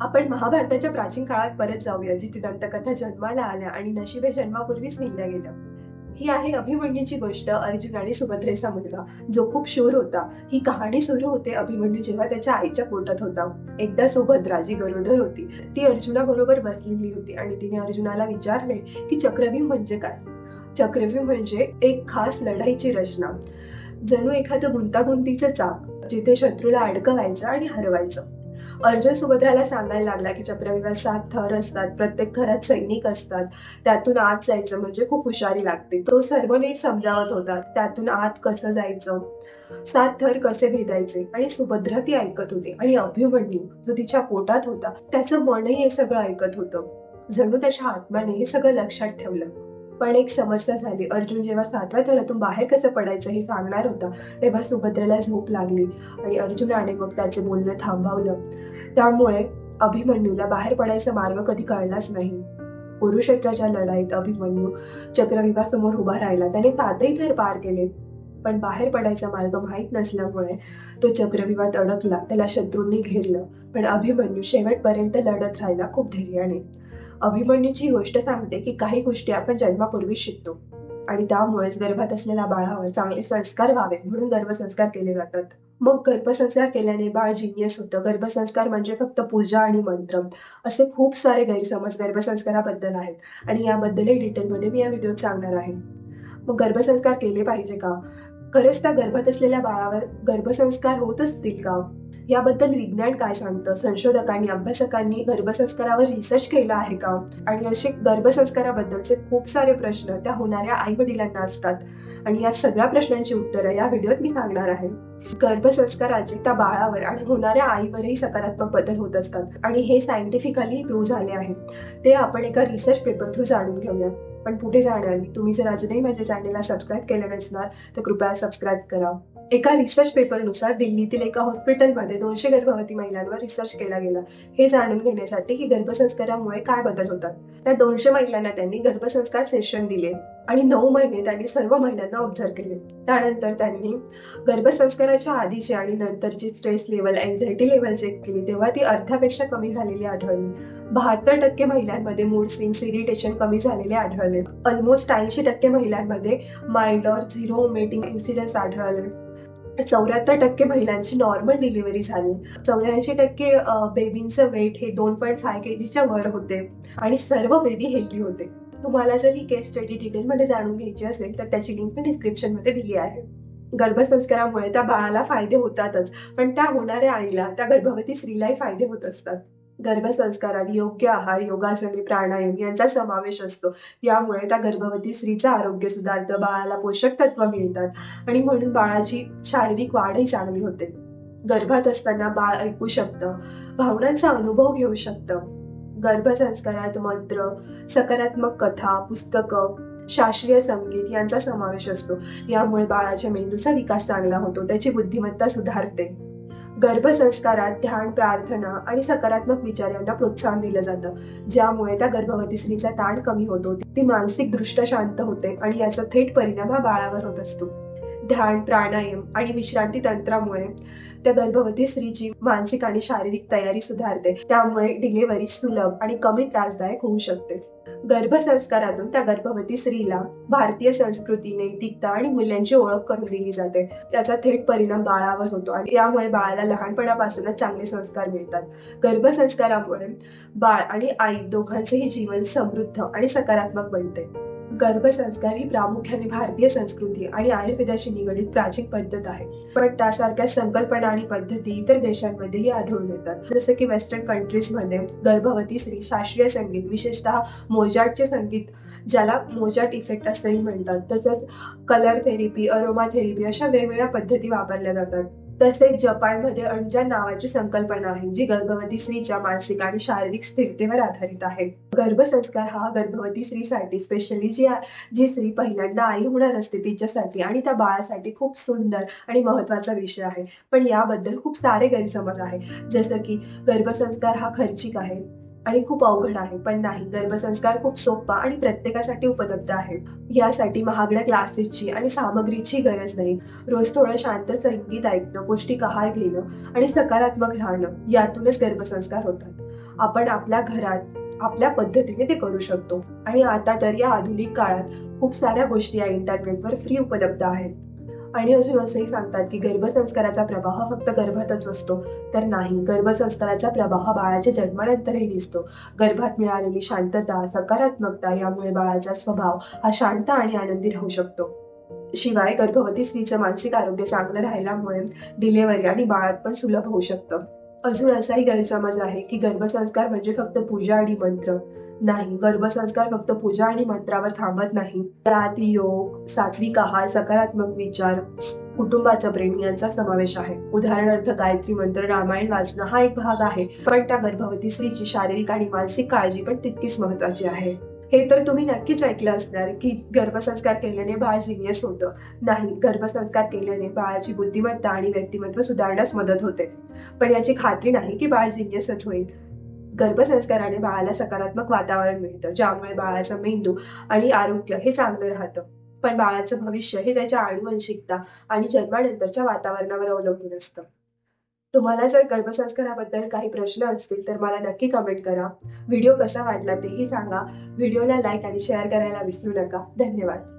आपण महाभारताच्या प्राचीन काळात परत जाऊया जिथे दंतकथा जन्माला आल्या आणि नशिबे जन्मापूर्वीच निघल्या गेल्या. ही आहे अभिमन्यूची गोष्ट अर्जुन आणि सुभद्रेचा मुलगा जो खूप शूर होता. ही कहाणी सुरू होते अभिमन्यू जेव्हा त्याच्या आईच्या पोटात होता. एकदा सुभद्रा जी गरोदर होती. ती अर्जुनाबरोबर बसलेली होती आणि तिने अर्जुनाला विचारले की चक्रव्यूह म्हणजे काय? चक्रव्यूह म्हणजे एक खास लढाईची रचना जणू एखादं गुंतागुंतीचं चाक जिथे शत्रूला अडकवायचं आणि हरवायचं. अर्जुन सुभद्राला सांगायला लागला की चक्रव्यूहात सात थर असतात प्रत्येक थरात सैनिक असतात. त्यातून आत जायचं म्हणजे खूप हुशारी लागते. तो सर्व नीट समजावत होता त्यातून आत कसं जायचं? सात थर कसे भेदायचे? आणि सुभद्रा ती ऐकत होती आणि अभिमन्यू जो तिच्या पोटात होता त्याचं मनही हे सगळं ऐकत होतं. जणू त्याच्या आत्माने हे सगळं लक्षात ठेवलं. पण एक समस्या झाली. अर्जुन जेव्हा सातव्या थरातून बाहेर कसं पडायचं हे सांगणार होता तेव्हा सुभद्रेला झोप लागली आणि अर्जुनाने मग त्याचे बोलणं थांबवलं. त्यामुळे अभिमन्यूला बाहेर पडायचा मार्ग कधी कळलाच नाही. कुरुक्षेत्राच्या लढाईत अभिमन्यू चक्रविवासमोर उभा राहिला. त्याने सातही थर पार केले पण बाहेर पडायचा मार्ग माहीत नसल्यामुळे तो चक्रविवाद अडकला. त्याला शत्रूंनी घेरलं पण अभिमन्यू शेवटपर्यंत लढत राहिला खूप धैर्याने. अभिमन्यूची गोष्ट सांगते की काही गोष्टी आपण जन्मापूर्वी शिकतो. आणि त्यामुळेच गर्भात असलेल्या बाळावर चांगले संस्कार व्हावे म्हणून गर्भसंस्कार केले जातात. मग गर्भसंस्कार केल्याने बाळ जिनियस होतं. गर्भसंस्कार म्हणजे फक्त पूजा आणि मंत्र. असे खूप सारे गैरसमज गर्भसंस्काराबद्दल आहेत. आणि याबद्दलही डिटेलमध्ये मी या व्हिडिओत सांगणार आहे. मग गर्भसंस्कार केले पाहिजे का? खरंच त्या गर्भात असलेल्या बाळावर गर्भसंस्कार होत असतील का? याबद्दल विज्ञान काय सांगतं? संशोधकांनी अभ्यासकांनी गर्भसंस्कारावर रिसर्च केला आहे का? आणि असे गर्भसंस्काराबद्दलचे खूप सारे प्रश्न त्या होणाऱ्या आई वडिलांना असतात. आणि या सगळ्या प्रश्नांची उत्तरं या व्हिडिओत मी सांगणार आहे. गर्भसंस्काराचे त्या बाळावर आणि होणाऱ्या आईवरही सकारात्मक बदल होत असतात. आणि हे सायंटिफिकली प्रूव्ह झाले आहे. ते आपण एका रिसर्च पेपर थ्रू जाणून घेऊया. पण पुढे जाण्याआधी तुम्ही जर अजूनही माझ्या चॅनलला सबस्क्राईब केलं नसणार तर कृपया सबस्क्राईब करा. एका रिसर्च पेपरनुसार दिल्लीतील एका हॉस्पिटलमध्ये दोनशे गर्भवती महिलांवर रिसर्च केला गेला. हे जाणून घेण्यासाठी की गर्भसंस्कारामुळे काय बदल होतात? त्या दोनशे महिलांना त्यांनी गर्भसंस्कार सेशन दिले आणि नऊ महिने त्यांनी सर्व महिलांना ऑब्झर्व केले. त्यानंतर त्यांनी गर्भसंस्काराच्या आधीची आणि नंतरची stress level anxiety level check केली. तेव्हा ती अर्ध्यापेक्षा कमी झालेली आढळली. बहात्तर टक्के महिलांमध्ये मूड स्विंग्स इरिटेशन कमी झालेले आढळले. ऑलमोस्ट ऐंशी टक्के महिलांमध्ये माइल्ड और झिरो मेटिंग इन्सिडन्स आढळले. चौऱ्याहत्तर टक्के महिलांची नॉर्मल डिलिव्हरी झाली. चौऱ्याऐंशी टक्के बेबींचं वेट हे दोन पॉईंट फाय के जीच्या वर होते. आणि सर्व बेबी हेल्दी होते. तुम्हाला जर ही केस स्टडी डिटेलमध्ये जाणून घ्यायची असेल तर त्याची लिंक मी डिस्क्रिप्शनमध्ये दिली आहे. गर्भसंस्कारामुळे त्या बाळाला फायदे होतातच पण त्या होणाऱ्या आईला त्या गर्भवती स्त्रीलाही फायदे होत असतात. गर्भसंस्कारात योग्य आहार योगासने प्राणायाम यांचा समावेश असतो. यामुळे त्या गर्भवती स्त्रीचं आरोग्य सुधारतं बाळाला पोषक तत्व मिळतात आणि म्हणून बाळाची शारीरिक वाढही चांगली होते. गर्भात असताना बाळ ऐकू शकतं भावनांचा अनुभव घेऊ शकतं. गर्भसंस्कारात मंत्र सकारात्मक कथा पुस्तकं शास्त्रीय संगीत यांचा समावेश असतो. यामुळे बाळाच्या मेंदूचा विकास चांगला होतो त्याची बुद्धिमत्ता सुधारते. गर्भसंस्कारात ध्यान प्रार्थना आणि सकारात्मक विचार यांना प्रोत्साहन दिलं जातं. ज्यामुळे त्या गर्भवती स्त्रीचा ताण कमी होतो. ती मानसिक दृष्ट्या शांत होते आणि याचा थेट परिणाम हा बाळावर होत असतो. ध्यान प्राणायाम आणि विश्रांती तंत्रामुळे त्या गर्भवती स्त्रीची मानसिक आणि शारीरिक तयारी सुधारते. त्यामुळे डिलिव्हरी सुलभ आणि कमी त्रासदायक होऊ शकते. गर्भसंस्कारातून त्या गर्भवती स्त्रीला भारतीय संस्कृती नैतिकता आणि मूल्यांची ओळख करून दिली जाते. त्याचा थेट परिणाम बाळावर होतो आणि यामुळे बाळाला लहानपणापासूनच चांगले संस्कार मिळतात. गर्भसंस्कारामुळे बाळ आणि आई दोघांचेही जीवन समृद्ध आणि सकारात्मक बनते. गर्भसंस्कार ही प्रामुख्याने भारतीय संस्कृती आणि आयुर्वेदाशी निगडीत प्राचीन पद्धत आहे. पण त्यासारख्या संकल्पना आणि पद्धती इतर देशांमध्येही आढळून येतात. जसं की वेस्टर्न कंट्रीजमध्ये गर्भवती स्त्री शास्त्रीय संगीत विशेषतः मोजाटचे संगीत ज्याला मोजाट इफेक्ट असंही म्हणतात. तसंच कलर थेरपी अरोमा थेरपी अशा वेगवेगळ्या पद्धती वापरल्या जातात. तसेच जपानमध्ये अंजन नावाची संकल्पना आहे जी गर्भवती स्त्रीच्या मानसिक आणि शारीरिक स्थिरतेवर आधारित आहे. गर्भसंस्कार हा गर्भवती स्त्रीसाठी स्पेशली जी जी स्त्री पहिल्यांदा आई होणार असते तिच्यासाठी आणि त्या बाळासाठी खूप सुंदर आणि महत्त्वाचा विषय आहे. पण याबद्दल खूप सारे गैरसमज आहे. जसं की गर्भसंस्कार हा खर्चिक आहे. आणि खूप अवघड आहे पण नाही. गर्भसंस्कार खूप सोपा आणि प्रत्येकासाठी उपलब्ध आहे. यासाठी महागड्या क्लासेसची आणि सामग्रीची गरज नाही. रोज थोडं शांत संगीत ऐकणं पौष्टिक आहार घेणं आणि सकारात्मक राहणं यातूनच गर्भसंस्कार होतात. आपण आपल्या घरात आपल्या पद्धतीने ते करू शकतो. आणि आता तर या आधुनिक काळात खूप साऱ्या गोष्टी या इंटरनेटवर फ्री उपलब्ध आहेत. आणि अजून असंही सांगतात की गर्भसंस्काराचा प्रभाव हा फक्त गर्भातच असतो. तर नाही गर्भसंस्काराचा प्रभाव हा बाळाच्या जन्मानंतरही दिसतो. गर्भात मिळालेली शांतता सकारात्मकता यामुळे बाळाचा स्वभाव हा शांत आणि आनंदी राहू शकतो. शिवाय गर्भवती स्त्रीचं मानसिक आरोग्य चांगलं राहिल्यामुळे डिलेव्हरी आणि बाळात पण सुलभ होऊ शकतं. अजून असाही गैरसमज आहे की गर्भसंस्कार म्हणजे फक्त पूजा आणि मंत्र. नाही. गर्भसंस्कार फक्त पूजा आणि मंत्रावर थांबत नाही. त्यात योग सात्विक आहार सकारात्मक विचार कुटुंबाचं प्रेम यांचा समावेश आहे. उदाहरणार्थ गायत्री मंत्र रामायण वाचणं हा एक भाग आहे. पण त्या गर्भवती स्त्रीची शारीरिक आणि मानसिक काळजी पण तितकीच महत्वाची आहे. हे तर तुम्ही नक्कीच ऐकलं असणार की गर्भसंस्कार केल्याने बाळ जिनियस होतं. नाही गर्भसंस्कार केल्याने बाळाची बुद्धिमत्ता आणि व्यक्तिमत्व सुधारण्यास मदत होते. पण याची खात्री नाही की बाळ जिनियसच होईल. गर्भसंस्काराने बाळाला सकारात्मक वातावरण मिळतं ज्यामुळे बाळाचा मेंदू आणि आरोग्य हे चांगलं राहतं. पण बाळाचं भविष्य हे त्याच्या आनुवंशिकता आणि जन्मानंतरच्या वातावरणावर अवलंबून असतं. तुम्हाला जर गर्भसंस्काराबद्दल काही प्रश्न असतील तर मला नक्की कमेंट करा. व्हिडिओ कसा वाटला तेही सांगा. व्हिडिओला लाईक आणि शेअर करायला विसरू नका. धन्यवाद.